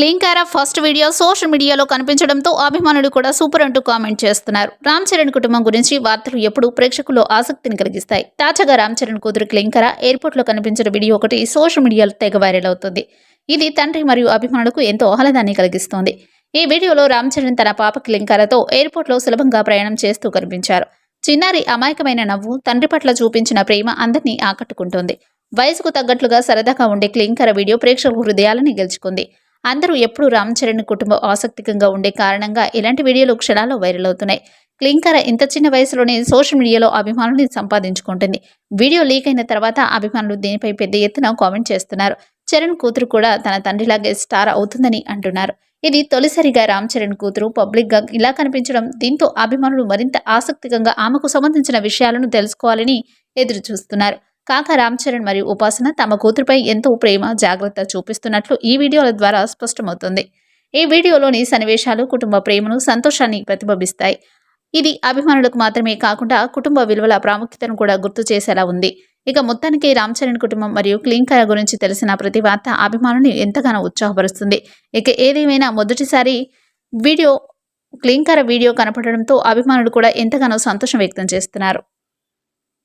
Klinkaara first video social మీడియాలో కనిపించడంతో అభిమానులు కూడా సూపర్ అంటూ కామెంట్ చేస్తున్నారు. రామ్ చరణ్ కుటుంబం గురించి వార్తలు ఎప్పుడూ ప్రేక్షకుల్లో ఆసక్తిని కలిగిస్తాయి. తాజాగా రామ్ చరణ్ కూతురు క్లీంకరా ఎయిర్పోర్ట్లో కనిపించిన వీడియో ఒకటి సోషల్ మీడియాలో తెగ వైరల్ అవుతుంది. ఇది తండ్రి మరియు అభిమానులకు ఎంతో ఆహ్లాదాన్ని కలిగిస్తోంది. ఈ వీడియోలో రామ్ చరణ్ తన పాప క్లింకరతో ఎయిర్పోర్ట్లో సులభంగా ప్రయాణం చేస్తూ కనిపించారు. చిన్నారి అమాయకమైన నవ్వు తండ్రి పట్ల చూపించిన ప్రేమ అందరినీ ఆకట్టుకుంటుంది. వయసుకు తగ్గట్లుగా సరదాగా ఉండే క్లింకర వీడియో ప్రేక్షకుల హృదయాలని గెలుచుకుంది. అందరూ ఎప్పుడూ రామ్ చరణ్ కుటుంబం ఆసక్తికంగా ఉండే కారణంగా ఇలాంటి వీడియోలు క్షణాల్లో వైరల్ అవుతున్నాయి. క్లింకర ఇంత చిన్న వయసులోనే సోషల్ మీడియాలో అభిమానుల్ని సంపాదించుకుంటుంది. వీడియో లీక్ అయిన తర్వాత అభిమానులు దీనిపై పెద్ద ఎత్తున కామెంట్ చేస్తున్నారు. చరణ్ కూతురు కూడా తన తండ్రిలాగే స్టార్ అవుతుందని అంటున్నారు. ఇది తొలిసారిగా రామ్ చరణ్ కూతురు పబ్లిక్గా ఇలా కనిపించడం దీంతో అభిమానులు మరింత ఆసక్తికంగా ఆమెకు సంబంధించిన విషయాలను తెలుసుకోవాలని ఎదురు చూస్తున్నారు కాక రామ్ చరణ్ మరియు ఉపాసన తమ కూతురుపై ఎంతో ప్రేమ జాగ్రత్త చూపిస్తున్నట్లు ఈ వీడియోల ద్వారా స్పష్టమవుతుంది. ఈ వీడియోలోని సన్నివేశాలు కుటుంబ ప్రేమను సంతోషాన్ని ప్రతిబింబిస్తాయి. ఇది అభిమానులకు మాత్రమే కాకుండా కుటుంబ విలువల ప్రాముఖ్యతను కూడా గుర్తు చేసేలా ఉంది. ఇక మొత్తానికి రామ్ చరణ్ కుటుంబం మరియు క్లీంకర గురించి తెలిసిన ప్రతి వార్త అభిమానుని ఎంతగానో ఉత్సాహపరుస్తుంది. ఇక ఏదేమైనా మొదటిసారి వీడియో క్లీంకర వీడియో కనపడడంతో అభిమానులు కూడా ఎంతగానో సంతోషం వ్యక్తం చేస్తున్నారు.